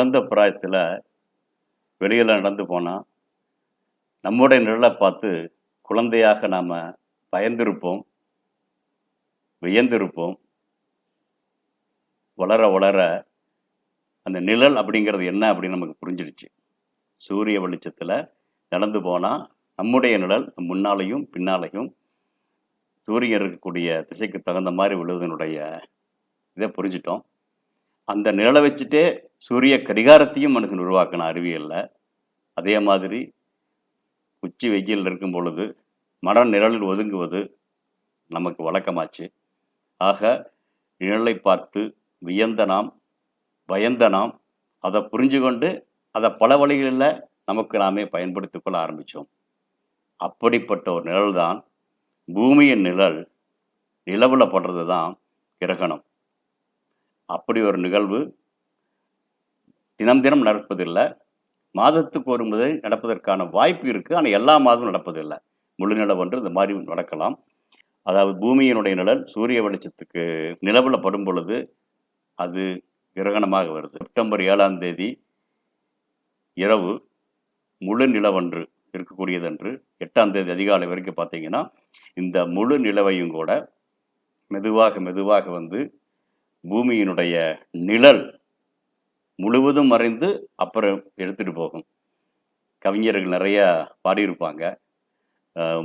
அந்த பிராயத்தில் வெளியில் நடந்து போனால் நம்முடைய நிழலை பார்த்து குழந்தையாக நாம் பயந்திருப்போம் வியந்திருப்போம். வளர வளர அந்த நிழல் அப்படிங்கிறது என்ன அப்படின்னு நமக்கு புரிஞ்சிடுச்சு சூரிய வெளிச்சத்தில் நடந்து போனால் நம்முடைய நிழல் முன்னாலையும் பின்னாலையும் சூரியன் இருக்கக்கூடிய திசைக்கு தகுந்த மாதிரி விழுவதனுடைய இதை புரிஞ்சிட்டோம். அந்த நிழலை வச்சுட்டே சூரிய கடிகாரத்தையும் மனுஷன் உருவாக்கின அறிவியலில். அதே மாதிரி உச்சி வெயில் இருக்கும் பொழுது மன நிழலில் ஒதுங்குவது நமக்கு வழக்கமாச்சு. ஆக நிழலை பார்த்து வியந்த நாம் பயந்த நாம் அதை புரிஞ்சு கொண்டு அதை பல வழிகளில் நமக்கு நாமே பயன்படுத்தி கொள்ள ஆரம்பித்தோம் அப்படிப்பட்ட ஒரு நிழல் தான் பூமியின் நிழல் நிலவில் படுறது தான் கிரகணம். அப்படி ஒரு நிகழ்வு தினம் தினம் நடப்பதில்லை. மாதத்துக்கு ஒரு முறை நடப்பதற்கான வாய்ப்பு இருக்குது ஆனால் எல்லா மாதமும் நடப்பதில்லை. முழு நிலவன்று இந்த மாதிரி நடக்கலாம். அதாவது பூமியினுடைய நிழல் சூரிய வெளிச்சத்துக்கு நிலவில் படும் பொழுது அது கிரகணமாக வருது. செப்டம்பர் ஏழாம் தேதி இரவு முழு நிலவன்று இருக்கக்கூடியதன்று எட்டாம் தேதி அதிகாலை வரைக்கும் பார்த்தீங்கன்னா இந்த முழு நிலவையும் கூட மெதுவாக மெதுவாக வந்து பூமியினுடைய நிழல் முழுவதும் மறைந்து அப்புறம் எடுத்துட்டு போகும். கவிஞர்கள் நிறையா பாடியிருப்பாங்க.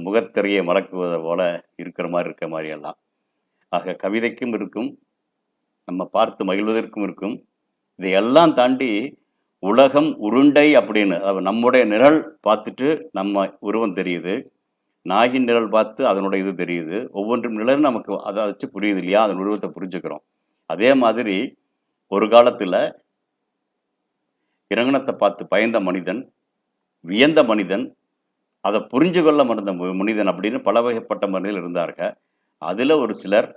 முகத்திரையை மலக்குவதை போல இருக்கிற மாதிரி இருக்கிற மாதிரி எல்லாம் ஆக கவிதைக்கும் இருக்கும் நம்ம பார்த்து மகிழ்வதற்கும் இருக்கும். இதையெல்லாம் தாண்டி உலகம் உருண்டை அப்படின்னு நம்முடைய நிழல் பார்த்துட்டு நம்ம உருவம் தெரியுது. நாயின் நிழல் பார்த்து அதனுடைய இது தெரியுது. ஒவ்வொன்றும் நிழல் நமக்கு அதை வச்சு புரியுது இல்லையா? அதன் உருவத்தை புரிஞ்சுக்கிறோம். அதே மாதிரி ஒரு காலத்தில் இறங்கணத்தை பார்த்து பயந்த மனிதன் வியந்த மனிதன் அதை புரிஞ்சு கொள்ள மறந்த மனிதன் அப்படின்னு பல வகைப்பட்ட மனிதர்கள் இருந்தார்கள். அதில் ஒரு சிலர்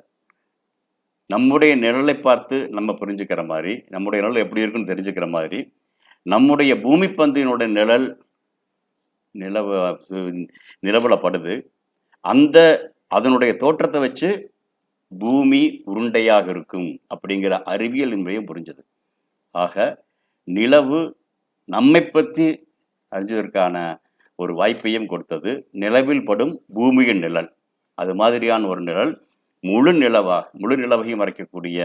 நம்முடைய நிழலை பார்த்து நம்ம புரிஞ்சுக்கிற மாதிரி நம்முடைய நிழல் எப்படி இருக்குன்னு தெரிஞ்சுக்கிற மாதிரி நம்முடைய பூமி பந்தினுடைய நிழல் நிலவு நிலவலப்படுது. அந்த அதனுடைய தோற்றத்தை வச்சு பூமி உருண்டையாக இருக்கும் அப்படிங்கிற அறிவியல் முறையும் புரிஞ்சது. ஆக நிலவு நம்மை பற்றி அறிஞ்சதற்கான ஒரு வாய்ப்பையும் கொடுத்தது. நிலவில் படும் பூமியின் நிழல். அது மாதிரியான ஒரு நிழல். முழு நிலவாக முழு நிலவையும் மறைக்கக்கூடிய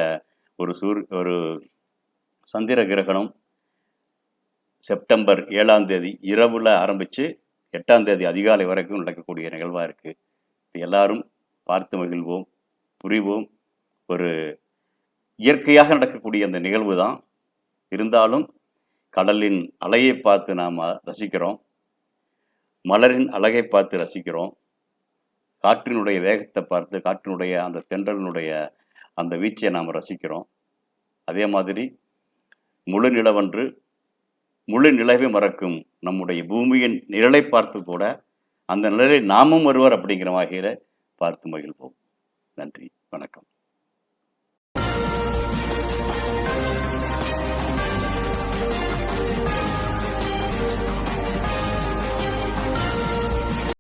ஒரு சூர் ஒரு சந்திர கிரகணம் செப்டம்பர் ஏழாம் தேதி இரவில் ஆரம்பித்து எட்டாம் தேதி அதிகாலை வரைக்கும் நடக்கக்கூடிய நிகழ்வாக இருக்குது எல்லாரும் பார்த்து மகிழ்வோம். புரிவோம் ஒரு இயற்கையாக நடக்கக்கூடிய அந்த நிகழ்வு தான். இருந்தாலும் கடலின் அலையை பார்த்து நாம் ரசிக்கிறோம். மலரின் அழகை பார்த்து ரசிக்கிறோம். காற்றினுடைய வேகத்தை பார்த்து காற்றினுடைய அந்த தென்றலினுடைய அந்த வீச்சை நாம் ரசிக்கிறோம். அதே மாதிரி முழு நிலவன்று முழு நிலவை மறக்கும் நம்முடைய பூமியின் நிழலை பார்த்து கூட அந்த நிழலை நாமும் வருவார் அப்படிங்கிற வகையில் பார்த்து மகிழ்வோம். நன்றி. வணக்கம்.